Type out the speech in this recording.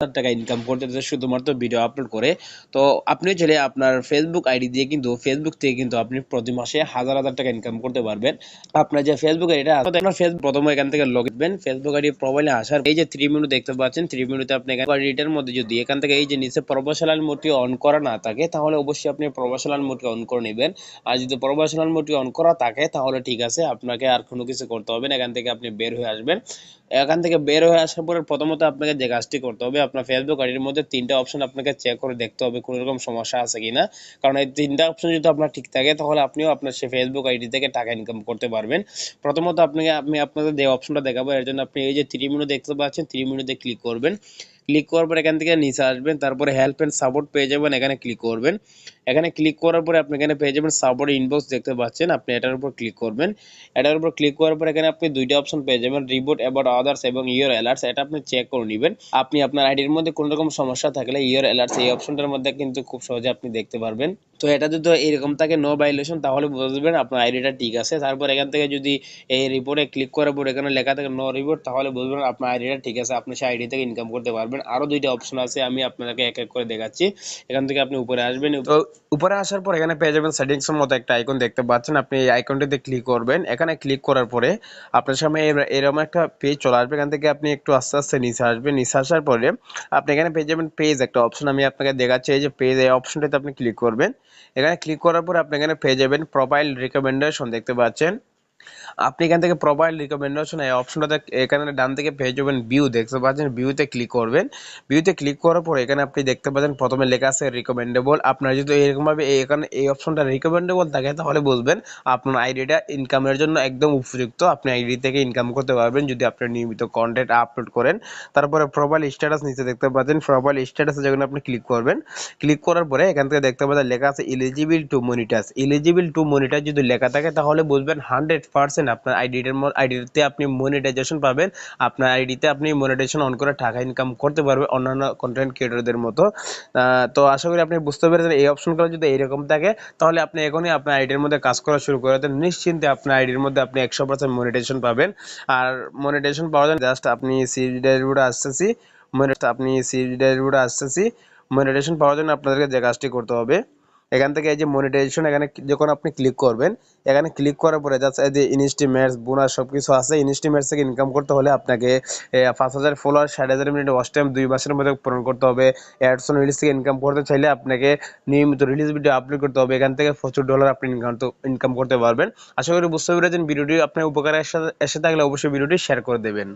হাজার টাকা ইনকাম করতেছে শুধুমাত্র ভিডিও আপলোড করে। তো আপনি চাইলে আপনার ফেসবুক আইডি দিয়ে কিন্তু ফেসবুক থেকে কিন্তু আপনি প্রতি মাসে হাজার হাজার টাকা ইনকাম করতে পারবেন। আপনার যে ফেসবুক আইডিটা আপনার ফেসবুক প্রথমে এখান থেকে লগ ইন ফেসবুক আইডি প্রোফাইলে আসার এই যে থ্রি মিনিট দেখতে পাচ্ছেন থ্রি মিনিটে আপনি আইডিটার মধ্যে যদি এখান থেকে এই যে নিচে প্রফেশনাল মোডটি অন করা না থাকে, তাহলে অবশ্যই আপনি প্রফেশনাল মোডকে অন করে নেবেন। আর যদি প্রফেশনাল মোডটি অন করা থাকে, তাহলে ঠিক আছে, আপনাকে আর কোনো কিছু করতে হবে না, এখান থেকে আপনি বের হয়ে আসবেন। এখান থেকে বের হয়ে আসার পরে প্রথমত আপনাকে যে কাজটি করতে হবে আপনার ফেসবুক আইডির মধ্যে তিনটা অপশন আপনাকে চেক করে দেখতে হবে কোনো রকম সমস্যা আছে কিনা। কারণ এই তিনটা অপশন যদি আপনার ঠিক থাকে, তাহলে আপনিও আপনার সেই ফেসবুক আইডি থেকে টাকা ইনকাম করতে পারবেন। প্রথমত আপনাকে আমি আপনাদের যে অপশনটা দেখাবো, এর জন্য আপনি এই যে থ্রি মিনিট দেখতে পাচ্ছেন থ্রি মিনিটে ক্লিক করবেন। ক্লিক করার পর এখান থেকে নিচে আসবেন, তারপরে হেল্প এন্ড সাপোর্ট পেয়ে যাবেন, এখানে ক্লিক করবেন। এখানে ক্লিক করার পরে আপনি এখানে পেয়ে যাবেন সাপোর্ট ইনবক্স দেখতে পাচ্ছেন, আপনি এটার উপর ক্লিক করবেন। এটার উপর ক্লিক করার পর এখানে আপনি দুইটা অপশন পেয়ে যাবেন রিবোট অ্যাবাউট আদার্স এবং ইয়ার অ্যালার্টস এটা আপনি চেক করে নেবেন। আপনি আপনার আইডির মধ্যে কোনো রকম সমস্যা থাকলে ইয়ার অ্যালার্টস এই অপশনটার মধ্যে কিন্তু খুব সহজে আপনি দেখতে পারবেন। তো এটা যদি এরকম থাকে নো ভাইলেশন তাহলে বুঝবেন আপনার আইডিটা ঠিক আছে। তারপর এখান থেকে যদি এই রিপোর্টে ক্লিক করার পর এখানে লেখা থাকে নো রিপোর্ট তাহলে বুঝবেন আপনার আইডিটা ঠিক আছে, আপনি সেই আইডি থেকে ইনকাম করতে পারবেন। আরও দুইটা অপশন আছে, আমি আপনাকে এক এক করে দেখাচ্ছি। এখান থেকে আপনি উপরে আসবেন উপরে আসার পর এখানে পেয়ে যাবেন সেটিংস এর মতো একটা আইকন দেখতে পাচ্ছেন। আপনি এই আইকনটিতে ক্লিক করবেন। এখানে ক্লিক করার পরে আপনার সামনে এর- এরকম একটা পেজ চলে আসবে। এখান থেকে আপনি একটু আস্তে আস্তে নিচে আসবেন। নিচে আসার পরে আপনি এখানে পেয়ে যাবেন পেজ একটা অপশন আমি আপনাকে দেখাচ্ছি, এই যে পেজ এই অপশনটাতে আপনি ক্লিক করবেন। এখানে ক্লিক করার পর আপনি এখানে পেয়ে যাবেন প্রোফাইল রিকমেন্ডেশন দেখতে পাচ্ছেন। আপনি এখান থেকে প্রোফাইল রিকমেন্ডেশন এই অপশনটাতে এখানে ডান থেকে পেয়ে যাবেন ভিউ দেখতে পাচ্ছেন ভিউতে ক্লিক করবেন। ভিউতে ক্লিক করার পর এখানে আপনি দেখতে পাচ্ছেন প্রথমে লেখা আছে রিকমেন্ডেবল আপনার যদি এরকমভাবে এখানে এই অপশনটা রিকমেন্ডেবল থাকে, তাহলে বুঝবেন আপনার আইডিটা ইনকামের জন্য একদম উপযুক্ত। আপনি আইডি থেকে ইনকাম করতে পারবেন যদি আপনি নিয়মিত কন্টেন্ট আপলোড করেন। তারপরে প্রোফাইল স্ট্যাটাস নিচে দেখতে পাচ্ছেন। প্রোফাইল স্ট্যাটাসে যখন আপনি ক্লিক করবেন ক্লিক করার পরে এখান থেকে দেখতে পাচ্ছেন লেখা আছে eligible to monetise eligible to monetise যদি লেখা থাকে, তাহলে বুঝবেন হান্ড্রেড পার্সেন্ট আপনার আইডিটার আইডিতে আপনি মনিটাইজেশন পাবেন। আপনার আইডিতে আপনি মনিটাইজেশন অন করে টাকা ইনকাম করতে পারবেন অন্যান্য কন্টেন্ট ক্রিয়েটরদের মতো। তো আশা করি আপনি বুঝতে পেরেছেন, এই অপশনগুলো যদি এইরকম থাকে, তাহলে আপনি এখনই আপনার আইডির মধ্যে কাজ করা শুরু করে দেন। নিশ্চিন্তে আপনার আইডির মধ্যে আপনি একশো পার্সেন্ট মনিটাইজেশন পাবেন। আর মনিটাইজেশন পাওয়ার জন্য জাস্ট আপনি সিডি ডাইরিউডে আসতেছি আপনি সিডি ডাইরিউডে আসতেছি মনিটাইজেশন পাওয়ার জন্য আপনাদেরকে যে কাজটি করতে হবে এখান থেকে এই যে মনিটাইজেশন এখানে যখন আপনি ক্লিক করবেন, এখানে ক্লিক করার পরে যাচ্ছে এই যে ইনস্টিমেটস বোনাস সব কিছু আছে। ইনস্টিমেটস থেকে ইনকাম করতে হলে আপনাকে পাঁচ হাজার ফলোয়ার ষাট হাজার মিনিট ওয়াচ টাইম দুই মাসের মধ্যে পূরণ করতে হবে। অ্যাডসন রিলিজ থেকে ইনকাম করতে চাইলে আপনাকে নিয়মিত রিলিজ ভিডিও আপলোড করতে হবে। এখান থেকে প্রচুর ডলার আপনি ইনকাম ইনকাম করতে পারবেন। আশা করি বুঝতে পেরেছেন। ভিডিওটি আপনার উপকারে এসে থাকলে অবশ্যই ভিডিওটি শেয়ার করে দেবেন।